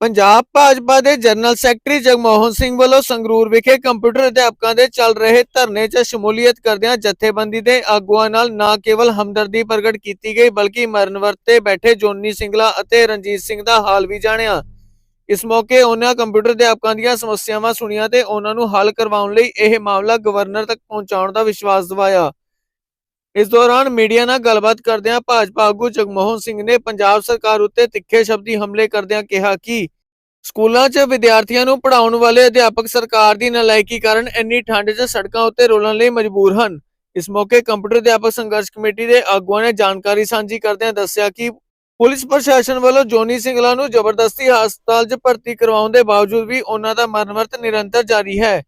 ਪੰਜਾਬ ਭਾਜਪਾ ਦੇ general secretary Jagmohan Singh ਵੱਲੋਂ ਸੰਗਰੂਰ ਵਿਖੇ ਕੰਪਿਊਟਰ ਅਧਿਆਪਕਾਂ ਦੇ ਚੱਲ ਰਹੇ ਧਰਨੇ 'ਚ ਸ਼ਮੂਲੀਅਤ ਕਰਦਿਆਂ ਜਥੇਬੰਦੀ ਦੇ ਆਗੂਆਂ ਨਾਲ ਨਾ ਕੇਵਲ ਹਮਦਰਦੀ ਪ੍ਰਗਟ ਕੀਤੀ ਗਈ, ਬਲਕਿ ਮਰਨ ਤੇ ਬੈਠੇ ਜੋਨੀ ਸਿੰਗਲਾ ਅਤੇ ਰਣਜੀਤ ਸਿੰਘ ਦਾ ਹਾਲ ਵੀ ਜਾਣਿਆ। ਇਸ ਮੌਕੇ ਉਹਨਾਂ ਕੰਪਿਊਟਰ ਅਧਿਆਪਕਾਂ ਦੀਆਂ ਸਮੱਸਿਆਵਾਂ ਸੁਣੀਆਂ ਤੇ ਉਹਨਾਂ ਨੂੰ ਹੱਲ ਕਰਵਾਉਣ ਲਈ ਇਹ ਮਾਮਲਾ ਗਵਰਨਰ ਤੱਕ ਪਹੁੰਚਾਉਣ ਦਾ ਵਿਸ਼ਵਾਸ ਦਿਵਾਇਆ। ਇਸ ਦੌਰਾਨ ਮੀਡੀਆ ਨਾਲ ਗੱਲਬਾਤ ਕਰਦਿਆਂ ਭਾਜਪਾ ਆਗੂ ਜਗਮੋਹਨ ਸਿੰਘ ਨੇ ਪੰਜਾਬ ਸਰਕਾਰ ਉੱਤੇ ਤਿੱਖੇ ਸ਼ਬਦੀ ਹਮਲੇ ਕਰਦਿਆਂ ਕਿਹਾ ਕਿ ਸਕੂਲਾਂ 'ਚ ਵਿਦਿਆਰਥੀਆਂ ਨੂੰ ਪੜ੍ਹਾਉਣ ਵਾਲੇ ਅਧਿਆਪਕ ਸਰਕਾਰ ਦੀ ਨਲਾਇਕੀ ਕਾਰਨ ਇੰਨੀ ਠੰਡ 'ਚ ਸੜਕਾਂ ਉੱਤੇ ਰੋਲਣ ਲਈ ਮਜਬੂਰ ਹਨ। ਇਸ ਮੌਕੇ ਕੰਪਿਊਟਰ ਅਧਿਆਪਕ ਸੰਘਰਸ਼ ਕਮੇਟੀ ਦੇ ਆਗੂਆਂ ਨੇ ਜਾਣਕਾਰੀ ਸਾਂਝੀ ਕਰਦਿਆਂ ਦੱਸਿਆ ਕਿ ਪੁਲਿਸ ਪ੍ਰਸ਼ਾਸਨ ਵੱਲੋਂ ਜੋਨੀ ਸਿੰਘਲਾ ਨੂੰ ਜ਼ਬਰਦਸਤੀ ਹਸਪਤਾਲ 'ਚ ਭਰਤੀ ਕਰਵਾਉਣ ਦੇ ਬਾਵਜੂਦ ਵੀ ਉਹਨਾਂ ਦਾ ਮਰਨਵਰਤ ਨਿਰੰਤਰ ਜਾਰੀ ਹੈ।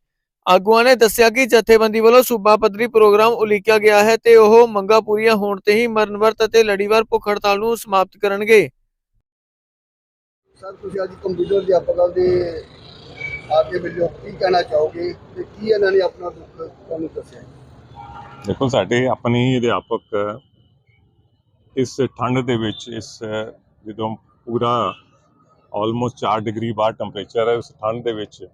ਆਗੂਆਂ ਨੇ ਦੱਸਿਆ ਕਿ ਜਥੇਬੰਦੀ ਵੱਲੋਂ ਸੂਬਾ ਪੱਧਰੀ ਪ੍ਰੋਗਰਾਮ ਉਲੀਕਿਆ ਗਿਆ ਹੈ ਤੇ ਉਹ ਮੰਗਾਂ ਪੂਰੀਆਂ ਹੋਣ ਤੇ ਹੀ ਮਰਨਵਰਤ ਅਤੇ ਲੜੀਵਾਰ ਭੁੱਖ ਹੜਤਾਲ ਨੂੰ ਸਮਾਪਤ ਕਰਨਗੇ। ਸਰ ਤੁਸੀਂ ਅੱਜ ਕੰਪਿਊਟਰ ਅਧਿਆਪਕਾਂ ਦੇ ਆ ਕੇ ਮਿਲਿਓ ਕੀ ਕਹਿਣਾ ਚਾਹੋਗੇ ਤੇ ਕੀ ਇਹਨਾਂ ਨੇ ਆਪਣਾ ਦੁੱਖ ਤੁਹਾਨੂੰ ਦੱਸਿਆ? ਦੇਖੋ ਸਾਡੇ ਆਪਣੇ ਹੀ ਅਧਿਆਪਕ ਇਸ ਠੰਡ ਦੇ ਵਿੱਚ ਇਸ ਜਦੋਂ ਪੂਰਾ ਆਲਮੋਸਟ 4 ਡਿਗਰੀ ਬਾਹਰ ਟੈਂਪਰੇਚਰ ਹੈ ਉਸ ਠੰਡ ਦੇ ਵਿੱਚ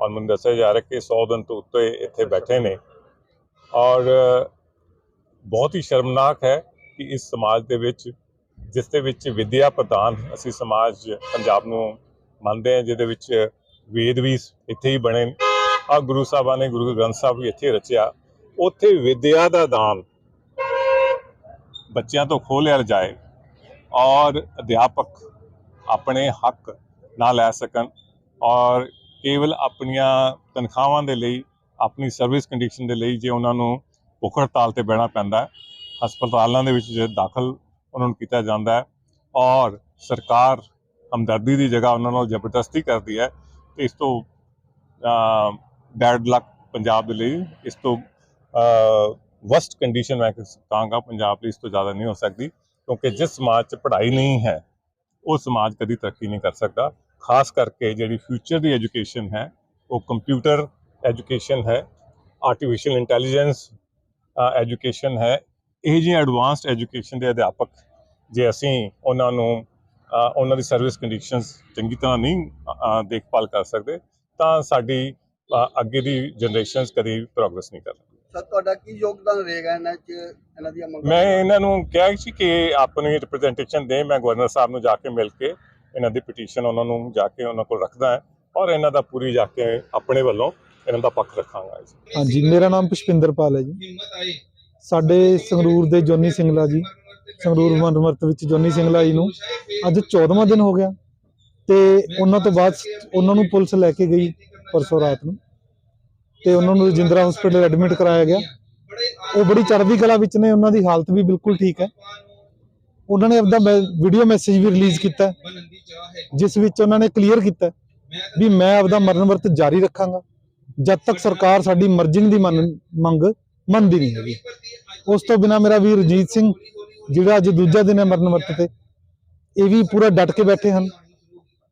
ਔਰ ਮੈਨੂੰ ਦੱਸਿਆ ਜਾ ਰਿਹਾ ਕਿ 100 ਦਿਨ ਤੋਂ ਉੱਤੇ ਇੱਥੇ ਬੈਠੇ ਨੇ। ਔਰ ਬਹੁਤ ਹੀ ਸ਼ਰਮਨਾਕ ਹੈ ਕਿ ਇਸ ਸਮਾਜ ਦੇ ਵਿੱਚ, ਜਿਸ ਦੇ ਵਿੱਚ ਵਿਦਿਆ ਪ੍ਰਧਾਨ ਅਸੀਂ ਸਮਾਜ ਪੰਜਾਬ ਨੂੰ ਮੰਨਦੇ ਹਾਂ, ਜਿਹਦੇ ਵਿੱਚ ਵੇਦ ਵੀ ਇੱਥੇ ਹੀ ਬਣੇ ਆ ਗੁਰੂ ਸਾਹਿਬਾਂ ਨੇ ਗੁਰੂ ਗ੍ਰੰਥ ਸਾਹਿਬ ਵੀ ਇੱਥੇ ਰਚਿਆ। ਉੱਥੇ ਵਿਦਿਆ ਦਾ ਦਾਨ ਬੱਚਿਆਂ ਤੋਂ ਖੋਹ ਲਿਆ ਜਾਏ ਔਰ ਅਧਿਆਪਕ ਆਪਣੇ ਹੱਕ ਨਾ ਲੈ ਸਕਣ ਔਰ ਕੇਵਲ ਆਪਣੀਆਂ ਤਨਖਾਹਾਂ ਦੇ ਲਈ, ਆਪਣੀ ਸਰਵਿਸ ਕੰਡੀਸ਼ਨ ਦੇ ਲਈ ਜੇ ਉਹਨਾਂ ਨੂੰ ਭੁੱਖ ਹੜਤਾਲ ਤੇ ਬਹਿਣਾ ਪੈਂਦਾ ਹਸਪਤਾਲਾਂ ਦੇ ਵਿੱਚ ਜੇ ਦਾਖਲ ਉਹਨਾਂ ਨੂੰ ਕੀਤਾ ਜਾਂਦਾ ਹੈ ਔਰ ਸਰਕਾਰ ਹਮਦਰਦੀ ਦੀ ਜਗ੍ਹਾ ਉਹਨਾਂ ਨਾਲ ਜ਼ਬਰਦਸਤੀ ਕਰਦੀ ਹੈ, ਤੇ ਇਸ ਤੋਂ ਬੈਡ ਲੱਕ ਪੰਜਾਬ ਦੇ ਲਈ ਇਸ ਤੋਂ ਵਸਟ ਕੰਡੀਸ਼ਨ ਮੈਂ ਕਹਾਂਗਾ ਪੰਜਾਬ ਲਈ ਇਸ ਤੋਂ ਜ਼ਿਆਦਾ ਨਹੀਂ ਹੋ ਸਕਦੀ ਕਿਉਂਕਿ ਜਿਸ ਸਮਾਜ 'ਚ ਪੜ੍ਹਾਈ ਨਹੀਂ ਹੈ, ਉਹ ਸਮਾਜ ਕਦੀ ਤਰੱਕੀ ਨਹੀਂ ਕਰ ਸਕਦਾ। ਖਾਸ ਕਰਕੇ ਜਿਹੜੀ ਫਿਊਚਰ ਦੀ ਐਜੂਕੇਸ਼ਨ ਹੈ ਉਹ ਕੰਪਿਊਟਰ ਐਜੂਕੇਸ਼ਨ ਹੈ ਆਰਟੀਫੀਸ਼ੀਅਲ ਇੰਟੈਲੀਜੈਂਸ ਐਜੂਕੇਸ਼ਨ ਹੈ ਇਹ ਜਿਹੀ ਐਡਵਾਂਸਡ ਐਜੂਕੇਸ਼ਨ ਦੇ ਅਧਿਆਪਕ ਜੇ ਅਸੀਂ ਉਹਨਾਂ ਨੂੰ ਉਹਨਾਂ ਦੀ ਸਰਵਿਸ ਕੰਡੀਸ਼ਨਸ ਚੰਗੀ ਤਰ੍ਹਾਂ ਨਹੀਂ ਦੇਖਭਾਲ ਕਰ ਸਕਦੇ ਤਾਂ ਸਾਡੀ ਅੱਗੇ ਦੀ ਜਨਰੇਸ਼ਨਸ ਕਦੀ ਪ੍ਰੋਗਰੈਸ ਨਹੀਂ ਕਰ ਸਰ ਤੁਹਾਡਾ ਕੀ ਯੋਗਦਾਨ ਰਹੇਗਾ ਇਹਨਾਂ 'ਚ ਇਹਨਾਂ ਮੰਗਾਂ? ਮੈਂ ਇਹਨਾਂ ਨੂੰ ਕਿਹਾ ਸੀ ਕਿ ਆਪਣੀ ਰਿਪਰੈਜ਼ੈਂਟੇਸ਼ਨ ਦੇ ਮੈਂ ਗਵਰਨਰ ਸਾਹਿਬ ਨੂੰ ਜਾ ਕੇ ਮਿਲ ਕੇ ਇਹਨਾਂ ਦੀ ਪਟੀਸ਼ਨ ਉਹਨਾਂ ਨੂੰ ਜਾ ਕੇ ਉਹਨਾਂ ਕੋਲ ਰੱਖਦਾ ਹੈ ਔਰ ਇਹਨਾਂ ਦਾ ਪੂਰੀ ਜਾ ਕੇ ਆਪਣੇ ਵੱਲੋਂ ਇਹਨਾਂ ਦਾ ਪੱਖ ਰੱਖਾਂਗਾ ਇਸ ਹਾਂਜੀ, ਮੇਰਾ ਨਾਮ ਪੁਸ਼ਪਿੰਦਰਪਾਲ ਹੈ ਜੀ। ਸਾਡੇ ਸੰਗਰੂਰ ਦੇ ਜੋਨੀ ਸਿੰਗਲਾ ਜੀ, ਸੰਗਰੂਰ ਮਨਮਰਤ ਵਿੱਚ ਜੋਨੀ ਸਿੰਗਲਾ ਜੀ ਨੂੰ ਅੱਜ 14ਵਾਂ ਦਿਨ ਹੋ ਗਿਆ ਤੇ ਉਹਨਾਂ ਤੋਂ ਬਾਅਦ ਉਹਨਾਂ ਨੂੰ ਪੁਲਿਸ ਲੈ ਕੇ ਗਈ ਪਰਸੋਂ ਰਾਤ ਨੂੰ ਤੇ ਉਹਨਾਂ ਨੂੰ ਰਜਿੰਦਰਾ ਹਸਪੀਟਲ ਐਡਮਿਟ ਕਰਾਇਆ ਗਿਆ। ਉਹ ਬੜੀ ਚੜ੍ਹਦੀ ਕਲਾ ਵਿੱਚ ਨੇ, ਉਹਨਾਂ ਦੀ ਹਾਲਤ ਵੀ ਬਿਲਕੁਲ ਠੀਕ ਹੈ। ਉਹਨਾਂ ਨੇ ਆਪਦਾ ਵੀਡੀਓ ਮੈਸੇਜ ਵੀ ਰਿਲੀਜ਼ ਕੀਤਾ। ਜਿਸ ਵਿੱਚ ਉਹਨਾਂ ਨੇ ਕਲੀਅਰ ਕੀਤਾ ਵੀ ਮੈਂ ਆਪਦਾ ਮਰਨ ਵਰਤ ਜਾਰੀ ਰੱਖਾਂਗਾ। ਜਦ ਤੱਕ ਸਰਕਾਰ ਸਾਡੀ ਮਰਜ਼ੀ ਦੀ ਮੰਨ- ਮੰਗ ਮੰਨਦੀ ਨਹੀਂ ਹੈਗੀ। ਉਸ ਤੋਂ ਬਿਨਾ ਮੇਰਾ ਵੀਰ ਰਜੀਤ ਸਿੰਘ, ਜਿਹੜਾ ਅੱਜ ਦੂਜਾ ਦਿਨ ਹੈ ਮਰਨ ਵਰਤ ਤੇ, ਇਹ ਵੀ ਪੂਰਾ ਡਟ ਕੇ ਬੈਠੇ ਹਨ।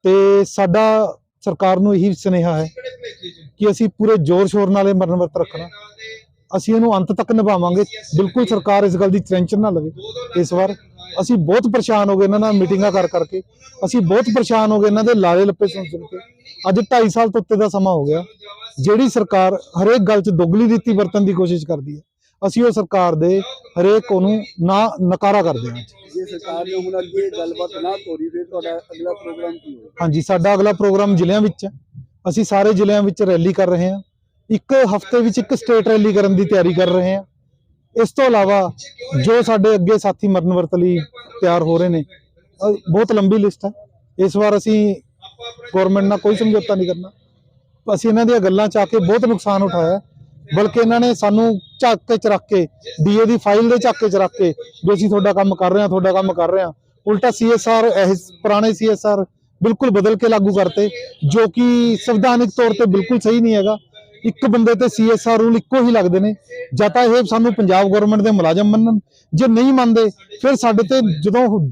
ਤੇ ਸਾਡਾ ਸਰਕਾਰ ਨੂੰ ਇਹੀ ਸੁਨੇਹਾ ਹੈ ਕਿ ਅਸੀਂ ਪੂਰੇ ਜ਼ੋਰ ਸ਼ੋਰ ਨਾਲ ਇਹ ਮਰਨ ਵਰਤ ਰੱਖਣਾ। ਅਸੀਂ ਇਹਨੂੰ ਅੰਤ ਤੱਕ ਨਿਭਾਵਾਂਗੇ। ਬਿਲਕੁਲ ਸਰਕਾਰ ਇਸ ਗੱਲ ਦੀ ਟੈਨਸ਼ਨ ਨਾ ਲਵੇ। ਇਸ ਵਾਰ ਅਸੀਂ ਬਹੁਤ ਪਰੇਸ਼ਾਨ ਹੋ ਗਏ ਇਹਨਾਂ ਨਾਲ ਮੀਟਿੰਗਾਂ ਕਰ ਕਰਕੇ। ਅਸੀਂ ਬਹੁਤ ਪਰੇਸ਼ਾਨ ਹੋ ਗਏ ਇਹਨਾਂ ਦੇ ਲਾਲੇ ਲੱਪੇ ਸੁਣ ਸੁਣ ਕੇ। ਅੱਜ 2.5 ਸਾਲ ਤੋਂ ਉੱਤੇ ਦਾ ਸਮਾਂ ਹੋ ਗਿਆ। ਜਿਹੜੀ ਸਰਕਾਰ ਹਰੇਕ ਗੱਲ 'ਚ ਦੁੱਗਲੀ ਨੀਤੀ ਵਰਤਣ ਦੀ ਕੋਸ਼ਿਸ਼ ਕਰਦੀ ਹੈ ਅਸੀਂ ਉਹ ਸਰਕਾਰ ਦੇ ਹਰੇਕ ਉਹਨੂੰ ਨਾ ਨਕਾਰਾ ਕਰਦੇ ਹਾਂ। ਜੇ ਸਰਕਾਰ ਨੇ ਹੁਣ ਅੱਗੇ ਗੱਲਬਾਤ ਨਾ ਤੋਰੀ ਫਿਰ ਤੁਹਾਡਾ ਅਗਲਾ ਪ੍ਰੋਗਰਾਮ ਕੀ ਹੋਵੇਗਾ ਹਾਂਜੀ ਸਾਡਾ ਅਗਲਾ ਪ੍ਰੋਗਰਾਮ ਜ਼ਿਲ੍ਹਿਆਂ ਵਿੱਚ ਹੈ। ਅਸੀਂ ਸਾਰੇ ਜ਼ਿਲ੍ਹਿਆਂ ਵਿੱਚ ਰੈਲੀ ਕਰ ਰਹੇ ਹਾਂ। ਇੱਕ ਹਫ਼ਤੇ ਵਿੱਚ ਇੱਕ ਸਟੇਟ ਰੈਲੀ ਕਰਨ ਦੀ ਤਿਆਰੀ ਕਰ ਰਹੇ ਹਾਂ। ਇਸ ਤੋਂ ਇਲਾਵਾ ਜੋ ਸਾਡੇ ਅੱਗੇ ਸਾਥੀ ਮਰਨ ਵਰਤ ਲਈ ਤਿਆਰ ਹੋ ਰਹੇ ਨੇ ਬਹੁਤ ਲੰਬੀ ਲਿਸਟ ਹੈ। ਇਸ ਵਾਰ ਅਸੀਂ ਗਵਰਨਮੈਂਟ ਨਾਲ ਕੋਈ ਸਮਝੌਤਾ ਨਹੀਂ ਕਰਨਾ। ਅਸੀਂ ਇਹਨਾਂ ਦੀਆਂ ਗੱਲਾਂ ਚ ਆ ਕੇ ਬਹੁਤ ਨੁਕਸਾਨ ਉਠਾਇਆ ਬਲਕਿ ਇਹਨਾਂ ਨੇ ਸਾਨੂੰ ਝਾਕੇ ਚ ਰੱਖ ਕੇ, ਡੀਏ ਦੀ ਫਾਈਲ ਦੇ ਝਾਕੇ ਚ ਰੱਖ ਕੇ, ਵੀ ਅਸੀਂ ਤੁਹਾਡਾ ਕੰਮ ਕਰ ਰਹੇ ਹਾਂ, ਤੁਹਾਡਾ ਕੰਮ ਕਰ ਰਹੇ ਹਾਂ। ਉਲਟਾ ਸੀਐਸਆਰ ਪੁਰਾਣੇ ਸੀਐਸਆਰ ਬਿਲਕੁਲ ਬਦਲ ਕੇ ਲਾਗੂ ਕਰਤੇ, ਜੋ ਕਿ ਸੰਵਿਧਾਨਿਕ ਤੌਰ ਤੇ ਬਿਲਕੁਲ ਸਹੀ ਨਹੀਂ ਹੈਗਾ। ਇੱਕ ਬੰਦੇ ਤੇ ਸੀਐਸਆਰ ਰੂਲ ਇੱਕੋ ਹੀ ਲੱਗਦੇ ਨੇ। ਜਾਂ ਤਾਂ ਇਹ ਸਾਨੂੰ ਪੰਜਾਬ ਗਵਰਨਮੈਂਟ ਦੇ ਮੁਲਾਜ਼ਮ ਮੰਨਣ। ਜੇ ਨਹੀਂ ਮੰਨਦੇ, ਫਿਰ ਸਾਡੇ ਤੇ ਜਦੋਂ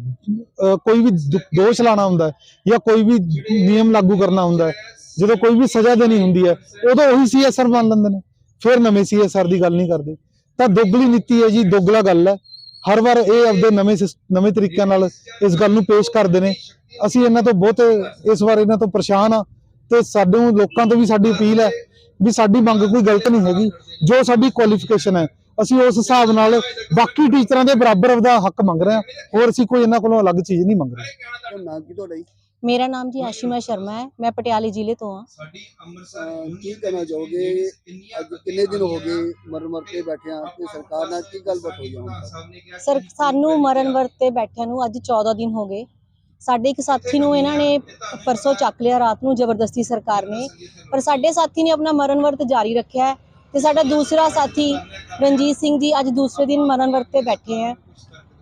ਕੋਈ ਵੀ ਦੋਸ਼ ਲਾਣਾ ਹੁੰਦਾ ਜਾਂ ਕੋਈ ਵੀ ਨਿਯਮ ਲਾਗੂ ਕਰਨਾ ਹੁੰਦਾ ਜਦੋਂ ਕੋਈ ਵੀ ਸਜ਼ਾ ਦੇਣੀ ਹੁੰਦੀ ਹੈ, ਉਦੋਂ ਉਹੀ ਸੀਐਸਆਰ ਮੰਨ ਲੈਂਦੇ ਨੇ। ਫਿਰ ਨਵੇਂ ਸੀਐਸਆਰ ਦੀ ਗੱਲ ਨਹੀਂ ਕਰਦੇ। ਤਾਂ ਦੁੱਗਲੀ ਨੀਤੀ ਹੈ ਜੀ, ਦੁੱਗਲਾ ਗੱਲ ਹੈ। ਹਰ ਵਾਰ ਇਹ ਆਪਦੇ ਨਵੇਂ ਸਿਸ- ਨਵੇਂ ਤਰੀਕਿਆਂ ਨਾਲ ਇਸ ਗੱਲ ਨੂੰ ਪੇਸ਼ ਕਰਦੇ ਨੇ। ਅਸੀਂ ਇਹਨਾਂ ਤੋਂ ਬਹੁਤ, ਇਸ ਵਾਰ ਇਹਨਾਂ ਤੋਂ ਪਰੇਸ਼ਾਨ ਆ ਤੇ ਸਾਨੂੰ ਲੋਕਾਂ ਤੋਂ ਵੀ ਸਾਡੀ ਅਪੀਲ ਹੈ ਵੀ ਸਾਡੀ ਮੰਗ ਕੋਈ ਗਲਤ ਨਹੀਂ ਹੈਗੀ। ਜੋ ਸਾਡੀ ਕੁਆਲੀਫਿਕੇਸ਼ਨ ਹੈ ਅਸੀਂ ਉਸ ਹਿਸਾਬ ਨਾਲ ਬਾਕੀ ਟੀਚਰਾਂ ਦੇ ਬਰਾਬਰ ਦਾ ਹੱਕ ਮੰਗ ਰਹੇ ਹਾਂ। ਹੋਰ ਅਸੀਂ ਕੋਈ ਇਹਨਾਂ ਕੋਲੋਂ ਅਲੱਗ ਚੀਜ਼ ਨਹੀਂ ਮੰਗ ਰਹੇ। ਨਾਮ ਕੀ ਤੁਹਾਡਾ ਜੀ? ਮੇਰਾ ਨਾਮ ਜੀ ਆਸ਼ੀਮਾ ਸ਼ਰਮਾ ਹੈ। ਮੈਂ ਪਟਿਆਲੇ ਜ਼ਿਲ੍ਹੇ ਤੋਂ ਹਾਂ। ਅਹ ਕੀ ਕਹਿਣਾ ਚਾਹੋਗੇ? ਅੱਜ ਕਿੰਨੇ ਦਿਨ ਹੋ ਗਏ ਮਰ ਮਰ ਕੇ ਬੈਠੇ ਆ ਤੇ ਸਰਕਾਰ ਨਾਲ ਕੀ ਗੱਲਬਾਤ ਹੋਈ ਤੱਕ? ਸਰ ਸਾਨੂੰ ਮਰਨ ਵਰਤ ਬੈਠਿਆਂ ਨੂੰ ਅੱਜ 14 ਦਿਨ ਹੋ ਗਏ। ਸਾਡੇ ਇੱਕ ਸਾਥੀ ਨੂੰ ਇਹਨਾਂ ਨੇ ਪਰਸੋਂ ਚੱਕ ਲਿਆ, ਰਾਤ ਨੂੰ ਜ਼ਬਰਦਸਤੀ ਸਰਕਾਰ ਨੇ। ਪਰ ਸਾਡੇ ਸਾਥੀ ਨੇ ਆਪਣਾ ਮਰਨ ਵਰਤ ਜਾਰੀ ਰੱਖਿਆ ਹੈ ਤੇ ਸਾਡਾ ਦੂਸਰਾ ਸਾਥੀ ਰਣਜੀਤ ਸਿੰਘ ਜੀ ਅੱਜ ਦੂਸਰੇ ਦਿਨ ਮਰਨ ਵਰਤ ਤੇ ਬੈਠੇ ਹੈ।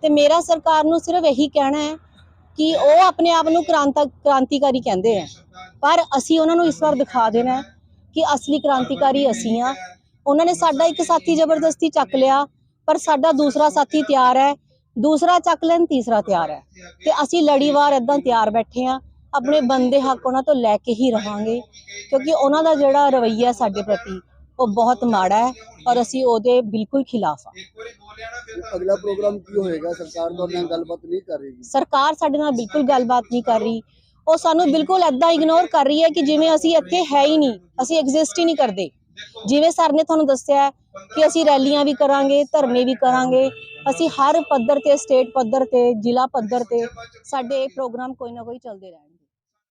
ਤੇ ਮੇਰਾ ਸਰਕਾਰ ਨੂੰ ਸਿਰਫ ਇਹੀ ਕਹਿਣਾ ਹੈ ਕਿ ਉਹ ਆਪਣੇ ਆਪ ਨੂੰ ਕ੍ਰਾਂਤਾ, ਕ੍ਰਾਂਤੀਕਾਰੀ ਕਹਿੰਦੇ ਆ ਪਰ ਅਸੀਂ ਉਹਨਾਂ ਨੂੰ ਇਸ ਵਾਰ ਦਿਖਾ ਦੇਣਾ ਕਿ ਅਸਲੀ ਕ੍ਰਾਂਤੀਕਾਰੀ ਅਸੀਂ ਆ ਉਹਨਾਂ ਨੇ ਸਾਡਾ ਇੱਕ ਸਾਥੀ ਜ਼ਬਰਦਸਤੀ ਚੱਕ ਲਿਆ, ਪਰ ਸਾਡਾ ਦੂਸਰਾ ਸਾਥੀ ਤਿਆਰ ਹੈ ਦੂਸਰਾ ਚੱਕ ਲੈਣ ਤੀਸਰਾ ਤਿਆਰ ਹੈ। ਤੇ ਅਸੀਂ ਲੜੀਵਾਰ ਇਦਾਂ ਤਿਆਰ ਬੈਠੇ ਆ ਆਪਣੇ ਬੰਦੇ ਹੱਕ ਉਹਨਾਂ ਤੋਂ ਲੈ ਕੇ ਹੀ ਰਹਾਂਗੇ ਕਿਉਂਕਿ ਉਹਨਾਂ ਦਾ ਜਿਹੜਾ ਰਵੱਈਆ ਸਾਡੇ ਪ੍ਰਤੀ ਉਹ ਬਹੁਤ ਮਾੜਾ ਹੈ। ਔਰ ਅਸੀਂ ਉਹਦੇ ਬਿਲਕੁਲ ਖਿਲਾਫ ਆ ਅਗਲਾ ਪ੍ਰੋਗਰਾਮ ਕੀ ਹੋਏਗਾ? ਸਰਕਾਰ ਤੁਹਾਡੇ ਨਾਲ ਗੱਲਬਾਤ ਨਹੀਂ ਕਰ ਰਹੀ। ਸਰਕਾਰ ਸਾਡੇ ਨਾਲ ਬਿਲਕੁਲ ਗੱਲਬਾਤ ਨਹੀਂ ਕਰ ਰਹੀ। ਉਹ ਸਾਨੂੰ ਬਿਲਕੁਲ ਐਦਾਂ ਇਗਨੋਰ ਕਰ ਰਹੀ ਹੈ ਕਿ ਜਿਵੇਂ ਅਸੀਂ ਇੱਥੇ ਹੈ ਹੀ ਨਹੀਂ ਅਸੀਂ ਐਗਜ਼ਿਸਟ ਹੀ ਨਹੀਂ ਕਰਦੇ। ਜਿਵੇਂ ਸਰ ਨੇ ਤੁਹਾਨੂੰ ਦੱਸਿਆ ਕਿ ਅਸੀਂ ਰੈਲੀਆਂ ਵੀ ਕਰਾਂਗੇ, ਧਰਨੇ ਵੀ ਕਰਾਂਗੇ, ਅਸੀਂ ਹਰ ਪੱਧਰ ਤੇ, ਸਟੇਟ ਪੱਧਰ ਤੇ, ਜ਼ਿਲ੍ਹਾ ਪੱਧਰ ਤੇ ਸਾਡੇ ਇਹ ਪ੍ਰੋਗਰਾਮ ਕੋਈ ਨਾ ਕੋਈ ਚੱਲਦੇ ਰਹਿਣਗੇ।